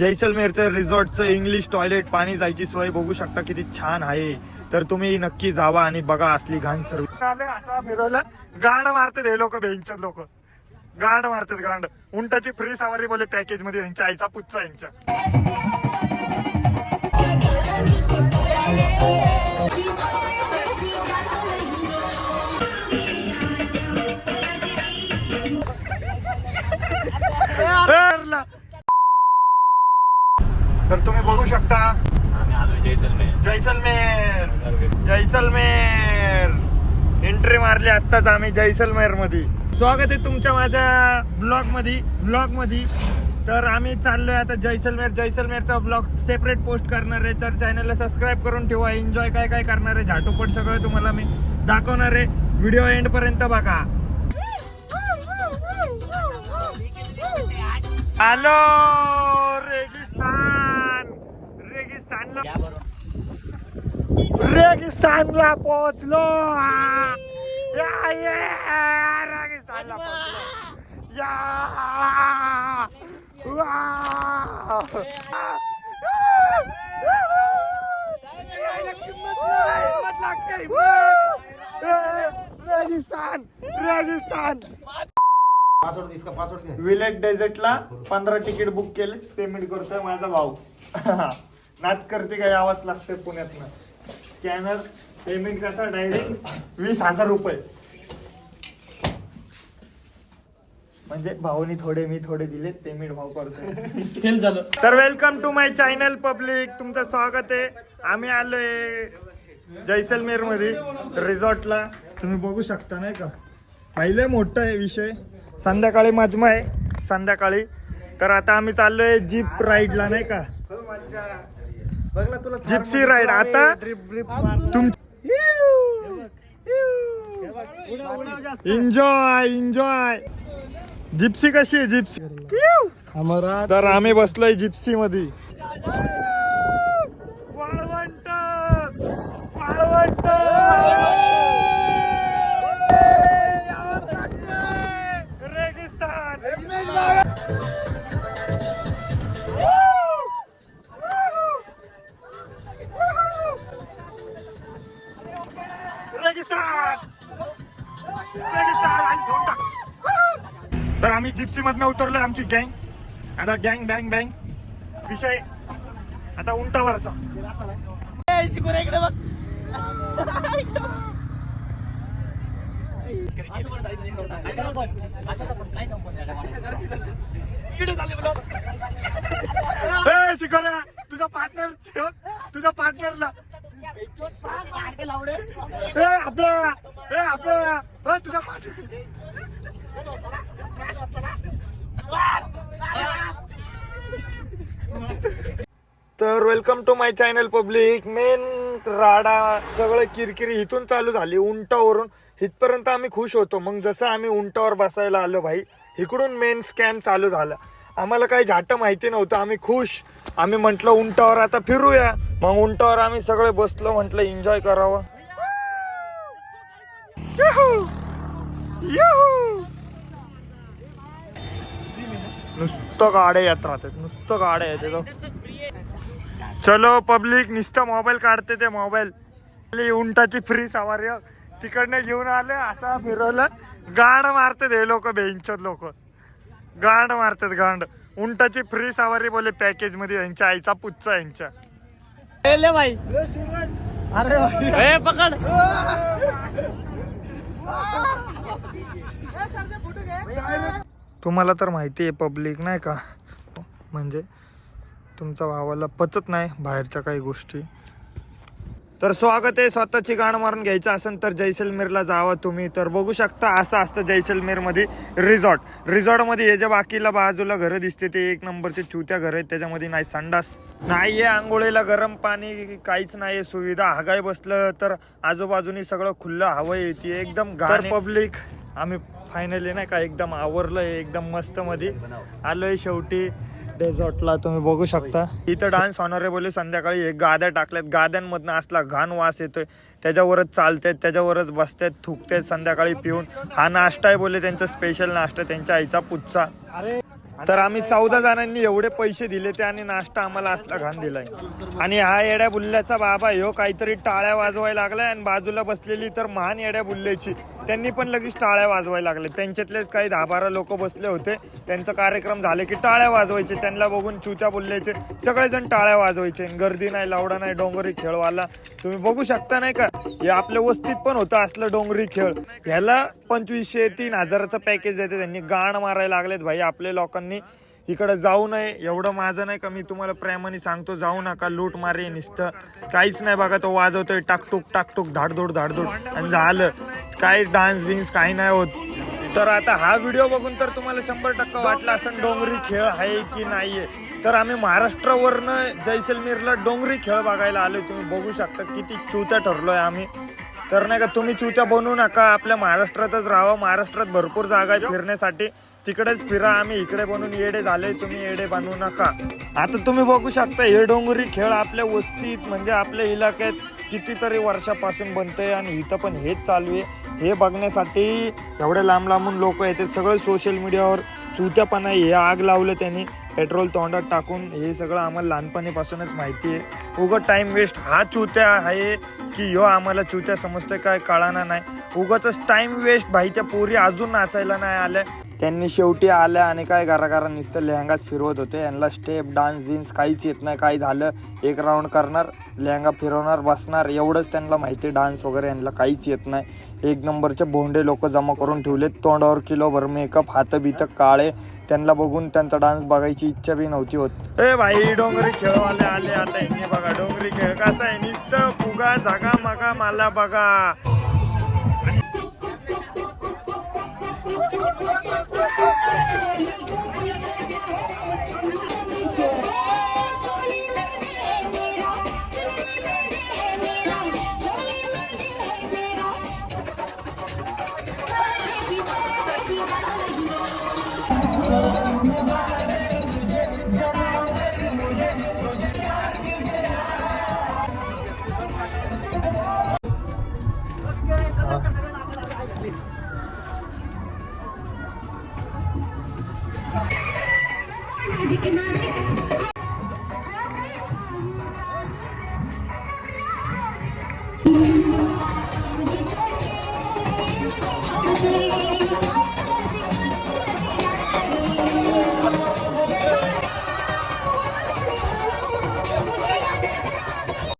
जैसलमेरचं रिसॉर्टचं English toilet पाणी जायची सोय बघू शकता किती छान आहे. तर तुम्ही नक्की जावा आणि बघा असली घाण सर्व. असा फिरवला. गांड मारतात हे लोक बेंच लोक. गांड मारतात गांड. उंटाची फ्री सवारी बोले पॅकेजमध्ये यांच्या आईचा पुच्चा यांच्या. तर तुम्ही बघू शकता. आम्ही जैसलमेर. जैसलमेर. जैसलमेर. एंट्री मारली आत्ताच आम्ही जैसलमेरमध्ये स्वागत आहे तुमच्या माझ्या ब्लॉगमध्ये ब्लॉगमध्ये तर आम्ही चाललोय आता जैसलमेर. जैसलमेरचा ब्लॉग सेपरेट पोस्ट करणार आहे. तर चॅनलला सबस्क्राईब करून ठेवा. एन्जॉय काय काय करणार आहे. झाटोपट सगळं तुम्हाला मी दाखवणार आहे. व्हिडिओ एंड पर्यंत बघा. हॅलो रेगिस्तान रेगिस्तानला रेगिस्तानला पोहोचलो! या, या, रेगिस्तानला पोहोचलो. या! रेगिस्तान रेगिस्तान. पासवर्ड इसका पासवर्ड क्या है विलेट डेझर्टला पंधरा तिकीट बुक केले. पेमेंट करतोय माझा भाऊ. नात करते काय यावंच लागतंय पुण्यातनं. स्कॅनर पेमेंट कसा डायरेक्ट वीस हजार रुपये. म्हणजे भाऊनी थोडे मी थोडे दिले पेमेंट भाऊ फेल झालं. तर welcome to my channel public तुमचं स्वागत आहे. आम्ही आलोय जैसलमेरमध्ये रिसॉर्टला. तुम्ही बघू शकता नाही का? पहिले मोठा आहे विषय. संध्याकाळी मजमा आहे संध्याकाळी. तर आता आम्ही चाललोय जीप राईडला नाही का? बघ ना तुला जिप्सी राईड आता तुम एन्जॉय एन्जॉय जिप्सी कशी आहे जिप्सी हमारा तर आम्ही बसलोय जिप्सी मध्ये तर आम्ही जिप्सी मधनं उतरलो आमची गँग. आता गँग बँग बँग. विषय आता उंटावरचा. इकडे बघ शिकोऱ्या तुझा पार्टनर तुझा पार्टनरला ए आपल्या ए आपल्या तुझा पार्टनर तर welcome to my channel public main राडा सगळं किरकिरी इथून चालू झाली उंटावरून. इथपर्यंत आम्ही खुश होतो. मग जसं आम्ही उंटावर बसायला आलो भाई इकडून मेन स्कॅम चालू झाला. आम्हाला काही झाटं माहिती नव्हतं. आम्ही खुश. आम्ही म्हटलं उंटावर आता फिरूया. मग उंटावर आम्ही सगळे बसलो म्हटलं एन्जॉय करावं. नुसतं गाड्या येत राहतात. नुसतं गाड्या येते चलो पब्लिक नुसतं मोबाईल काढते ते मोबाईल उंटाची फ्री सवारी हो. तिकडनं घेऊन आले असा फिरवलं. गांड मारतात हे लोक बेंचत लोक. गांड मारतात गांड. उंटाची फ्री सवारी बोले पॅकेजमध्ये यांच्या आईचा पुच्चा यांच्या. अरे पकड. तुम्हाला तर माहिती आहे पब्लिक नाही का? म्हणजे तुमच्या भावाला पचत नाही बाहेरच्या काही गोष्टी. तर स्वागत आहे स्वतःची गाण मारून घ्यायचं असेल तर जैसलमेरला जावा तुम्ही. तर बघू शकता असं असतं जैसलमेरमध्ये रिसॉर्ट. रिसॉर्टमध्ये हे जे बाकीला बाजूला घरं दिसते ते एक नंबरचे चुत्या घर आहेत. त्याच्यामध्ये नाही संडास नाही आहे आंघोळीला गरम पाणी काहीच नाही सुविधा हगाय बसलं तर आजूबाजूनी सगळं खुल्लं हवं येते. एकदम घाण पब्लिक आम्ही फायनली नाही का एकदम आवरलंय एकदम मस्त मध्ये आलोय शेवटी. डेझॉर्टला तुम्ही बघू शकता. इथं डान्स होणारे संध्याकाळी हे गाद्या टाकल्यात. गाद्यांमधनं असला घाण वास येतोय. त्याच्यावरच चालतायत त्याच्यावरच बसतायत थुकतायत संध्याकाळी पिऊन. हा नाश्ता आहे बोले त्यांचा स्पेशल नाश्ता त्यांच्या आईचा पुच्चा. तर आम्ही चौदा जणांनी एवढे पैसे दिले ते आणि नाश्ता आम्हाला असला घाण दिलाय. आणि हा येड्या बुल्ल्याचा बाबा ह्यो काहीतरी टाळ्या वाजवायला लागलाय आणि बाजूला बसलेली तर महान येड्या बुल्ल्याची. त्यांनी पण लगेच टाळ्या वाजवायला लागले. त्यांच्यातलेच काही दहा बारा लोक बसले होते. त्यांचा कार्यक्रम झाले की टाळ्या वाजवायचे. त्यांना बघून चुत्या बोलल्याचे. सगळेजण टाळ्या वाजवायचे. गर्दी नाही लावडा नाही डोंगरी खेळवाला तुम्ही बघू शकता नाही का? हे आपल्या वस्तीत पण होतं असलं डोंगरी खेळ. ह्याला पंचवीसशे तीन हजाराचं पॅकेज देते. त्यांनी गाण मारायला लागलेत. भाई आपल्या लोकांनी इकडे जाऊ नये. एवढं माझं नाही का? मी तुम्हाला प्रेमाने सांगतो जाऊ नका. लूट मारे नुसतं. काहीच नाही बघा तो वाजवतोय. टाकटूक टाकटूक धाडधूड धाडधूड आणि झालं. काय डान्स बिन्स काही नाही होत. तर आता हा व्हिडिओ बघून तर तुम्हाला शंभर टक्का वाटला असं डोंगरी खेळ आहे की नाहीये. तर आम्ही महाराष्ट्रावरनं जैसलमेरला डोंगरी खेळ बघायला आलोय तुम्ही बघू शकता किती चुत्या ठरलोय आम्ही. तर नाही का तुम्ही चुत्या बनवू नका. आपल्या महाराष्ट्रातच राहा महाराष्ट्रात भरपूर जागा आहे फिरण्यासाठी. तिकडेच फिरा आम्ही. इकडे बनून येडे झाले. तुम्ही येडे बनवू नका. आता तुम्ही बघू शकता हे डोंगरी खेळ आपल्या वस्तीत म्हणजे आपल्या इलाक्यात कितीतरी वर्षापासून बनतंय आणि इथं पण हेच चालू आहे. हे बघण्यासाठी एवढे लांब लांबून लोक येते. सगळं सोशल मीडियावर चुत्यापणा हे आग लावलं त्यांनी. पेट्रोल तोंडात टाकून हे सगळं आम्हाला लहानपणीपासूनच माहिती आहे. उगं टाइम वेस्ट हा चुत्या आहे की ह्यो आम्हाला चुत्या समजतं काय कळाना नाही. उगाच टाइम वेस्ट भाई त्या पोरी अजून नाचायला नाही आल्या. त्यांनी शेवटी आल्या आणि काय घराघरा नुसतं लेहंगाच फिरवत होते. यांना स्टेप डान्स बिन्स काहीच येत नाही. काही झालं? एक राऊंड करणार लेहंगा फिरवणार बसणार एवढंच त्यांना माहिती डान्स वगैरे यांना काहीच येत नाही. एक नंबरचे भोंडे लोक जमा करून ठेवलेत. तोंडावर किलोभर मेकअप हात बितं काळे. त्यांना बघून त्यांचा डान्स बघायची इच्छा बी नव्हती होत. ए भाई डोंगरी खेळवाले आले आता. यांनी बघा डोंगरी खेळ. कसा आहे? नुसतं फुगा जागा मगा मला बघा. ¡Cumpleaños feliz!